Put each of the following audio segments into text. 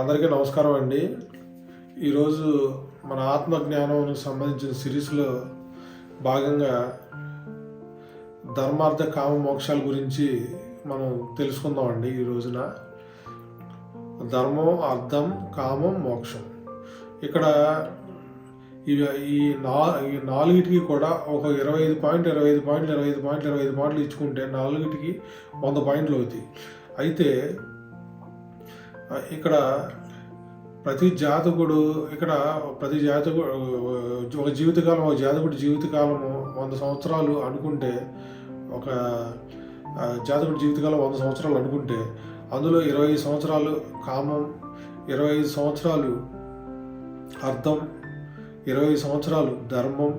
అందరికీ నమస్కారం అండి. ఈరోజు మన ఆత్మజ్ఞానం సంబంధించిన సిరీస్లో భాగంగా ధర్మార్థ కామ మోక్షాల గురించి మనం తెలుసుకుందామండి ఈ రోజున. ధర్మం అర్థం కామం మోక్షం. ఇక్కడ ఇవి ఈ నా ఈ నాలుగిటికి కూడా ఒక ఇరవై ఐదు పాయింట్ ఇరవై ఐదు పాయింట్లు ఇరవై ఐదు పాయింట్లు ఇరవై ఐదు పాయింట్లు ఇచ్చుకుంటే నాలుగిటికి వంద పాయింట్లు అవుతాయి. అయితే ఇక్కడ ప్రతి జాతకుడు ఇక్కడ ప్రతి జాతకుడు ఒక జీవితకాలం ఒక జాతకుడి జీవితకాలము వంద సంవత్సరాలు అనుకుంటే ఒక జాతకుడు జాతకుడి జీవితకాలం వంద సంవత్సరాలు అనుకుంటే అందులో ఇరవై ఐదు సంవత్సరాలు కామం ఇరవై ఐదు సంవత్సరాలు అర్థం ఇరవై ఐదు సంవత్సరాలు ధర్మం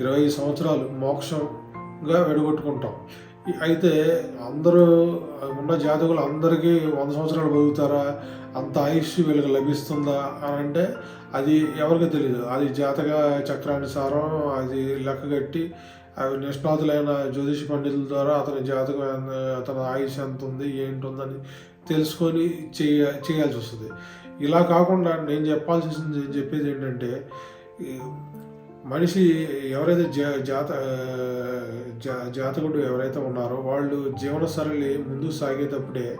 ఇరవై ఐదు సంవత్సరాలు మోక్షంగా విడగొట్టుకుంటాం. అయితే అందరూ ఉన్న జాతకులు అందరికీ వంద సంవత్సరాలు బతుకుతారా? అంత ఆయుష్ వీళ్ళకి లభిస్తుందా? అని అంటే అది ఎవరికి తెలియదు అది జాతక చక్రానుసారం అది లెక్క కట్టి అవి నిష్ణాతులైన జ్యోతిష పండితుల ద్వారా అతని జాతకం అతని ఆయుష్ ఎంత ఉంది ఏంటి ఉందని తెలుసుకొని చేయ చేయాల్సి వస్తుంది. ఇలా కాకుండా నేను చెప్పాల్సింది చెప్పేది ఏంటంటే మనిషి ఎవరైతే జా జాత జాతకుడు ఎవరైతే ఉన్నారో వాళ్ళు జీవన సరళి ముందుకు సాగేటప్పుడే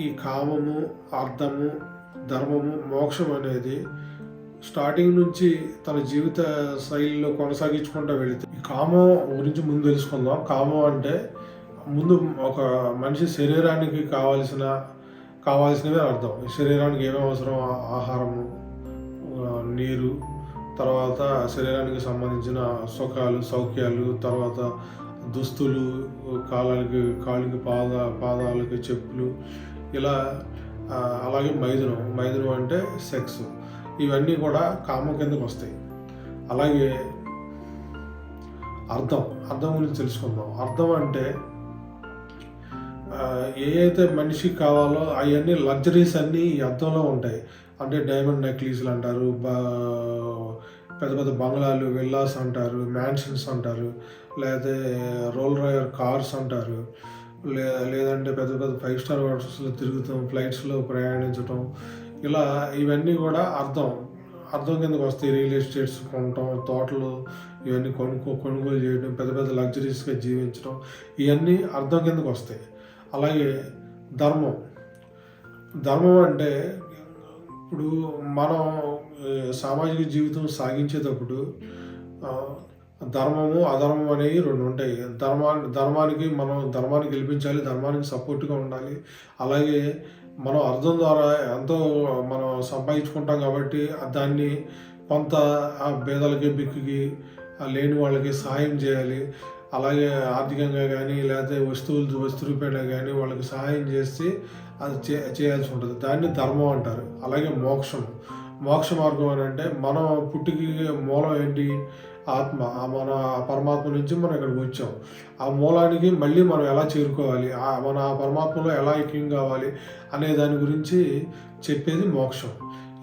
ఈ కామము అర్థము ధర్మము మోక్షం అనేది స్టార్టింగ్ నుంచి తన జీవిత శైలిలో కొనసాగించుకుంటూ వెళితే ఈ కామం గురించి ముందు తెలుసుకుందాం. కామం అంటే ముందు ఒక మనిషి శరీరానికి కావాల్సిన కావాల్సినవే అర్థం. శరీరానికి ఏమేమి అవసరం ఆహారము. నీరు తర్వాత శరీరానికి సంబంధించిన సుఖాలు సౌఖ్యాలు తర్వాత దుస్తులు కాలాలకి కాళ్ళకి పాద పాదాలకి చెప్పులు ఇలా అలాగే మైదునం. మైదునం అంటే సెక్స్. ఇవన్నీ కూడా కామం కిందకు వస్తాయి. అలాగే అర్థం. అర్థం గురించి తెలుసుకుందాం. అర్థం అంటే ఏ అయితే మనిషికి కావాలో అవన్నీ లగ్జరీస్ అన్నీ ఈ అర్థంలో ఉంటాయి. అంటే డైమండ్ నెక్లెస్లు అంటారు బా పెద్ద పెద్ద బంగ్లాలు విల్లాస్ అంటారు మ్యాన్షన్స్ అంటారు లేకపోతే రోల్ రాయర్ కార్స్ అంటారు లే లేదంటే పెద్ద పెద్ద ఫైవ్ స్టార్ హోటల్స్లో తిరుగుతాం ఫ్లైట్స్లో ప్రయాణించటం ఇలా ఇవన్నీ కూడా అర్థం అర్థం కిందకు వస్తాయి. రియల్ ఎస్టేట్స్ కొనటం తోటలు ఇవన్నీ కొనుక్కో కొనుగోలు చేయడం పెద్ద పెద్ద లగ్జరీస్గా జీవించడం ఇవన్నీ అర్థం కిందకు వస్తాయి. అలాగే ధర్మం ధర్మం అంటే ఇప్పుడు మనం సామాజిక జీవితం సాగించేటప్పుడు ధర్మము అధర్మం అనేవి రెండు ఉంటాయి. ధర్మా ధర్మానికి మనం ధర్మాన్ని గెలిపించాలి ధర్మానికి సపోర్ట్గా ఉండాలి. అలాగే మనం అర్థం ద్వారా ఎంతో మనం సంపాదించుకుంటాం కాబట్టి దాన్ని కొంత ఆ పేదలకి బిక్కుకి లేని వాళ్ళకి సహాయం చేయాలి. అలాగే ఆర్థికంగా కానీ లేకపోతే వస్తువులు వస్తు కానీ వాళ్ళకి సహాయం చేసి అది చే చేయాల్సి ఉంటుంది. దాన్ని ధర్మం అంటారు. అలాగే మోక్షం. మోక్ష మార్గం అని అంటే మనం పుట్టికి మూలం ఏంటి? ఆత్మ. ఆ మన పరమాత్మ నుంచి మనం ఇక్కడికి వచ్చాం. ఆ మూలానికి మళ్ళీ మనం ఎలా చేరుకోవాలి? మన ఆ పరమాత్మలో ఎలా ఐక్యం కావాలి? అనే దాని గురించి చెప్పేది మోక్షం.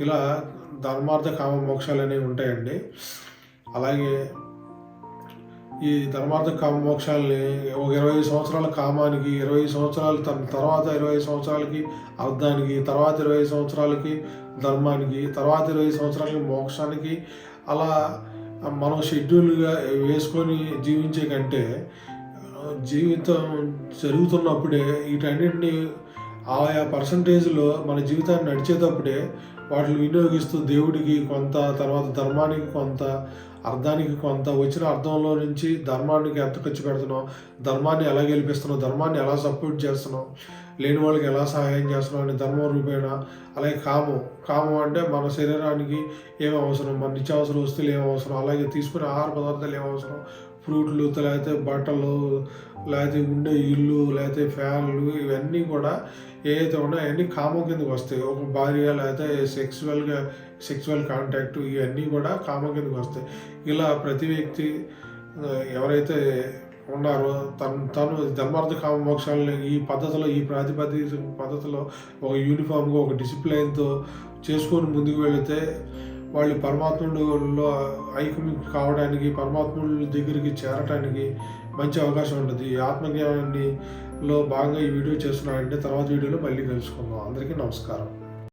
ఇలా ధర్మార్థ కామ మోక్షాలు అనేవి ఉంటాయండి. అలాగే ఈ ధర్మార్థ కామ మోక్షాలని ఒక ఇరవై సంవత్సరాల కామానికి ఇరవై ఐదు సంవత్సరాలు తన తర్వాత ఇరవై సంవత్సరాలకి అర్థానికి తర్వాత ఇరవై సంవత్సరాలకి ధర్మానికి తర్వాత ఇరవై సంవత్సరాలకి మోక్షానికి అలా మనం షెడ్యూల్గా వేసుకొని జీవించే కంటే జీవితం జరుగుతున్నప్పుడే వీటన్నిటిని ఆయా పర్సంటేజ్లో మన జీవితాన్ని నడిచేటప్పుడే వాటిని వినియోగిస్తూ దేవుడికి కొంత తర్వాత ధర్మానికి కొంత అర్థానికి కొంత వచ్చిన అర్థంలో నుంచి ధర్మానికి ఎంత ఖర్చు పెడుతున్నాం ధర్మాన్ని ఎలా గెలిపిస్తున్నాం ధర్మాన్ని ఎలా సపోర్ట్ చేస్తున్నాం లేని వాళ్ళకి ఎలా సహాయం చేస్తున్నాం అని ధర్మం రూపేణ అలాగే కామం. కామం అంటే మన శరీరానికి ఏం అవసరం మన నిత్యావసర వస్తువులు ఏం అవసరం అలాగే తీసుకునే ఆహార పదార్థాలు ఏం అవసరం ఫ్రూట్లు లేకపోతే బట్టలు లేకపోతే ఉండే ఇల్లు లేకపోతే ఫ్యాన్లు ఇవన్నీ కూడా ఏదైతే ఉన్నాయో అవన్నీ కామం కిందకు వస్తాయి. ఒక భార్య లేకపోతే సెక్సువల్గా సెక్సువల్ కాంటాక్ట్ ఇవన్నీ కూడా కామం కిందకు వస్తాయి. ఇలా ప్రతి వ్యక్తి ఎవరైతే ఉన్నారో తను తను ధర్మార్థ కామ మోక్షాలని ఈ పద్ధతిలో ఈ ప్రాతిపదిక పద్ధతిలో ఒక యూనిఫామ్గా ఒక డిసిప్లైన్తో చేసుకొని ముందుకు వెళితే వాళ్ళు పరమాత్ముడులో ఐక్యం కావడానికి పరమాత్ముడు దగ్గరికి చేరటానికి మంచి అవకాశం ఉంటుంది. ఈ ఆత్మజ్ఞానాన్ని లో భాగంగా ఈ వీడియో చేస్తున్నానంటే తర్వాత వీడియోలో మళ్ళీ కలుసుకుందాం. అందరికీ నమస్కారం.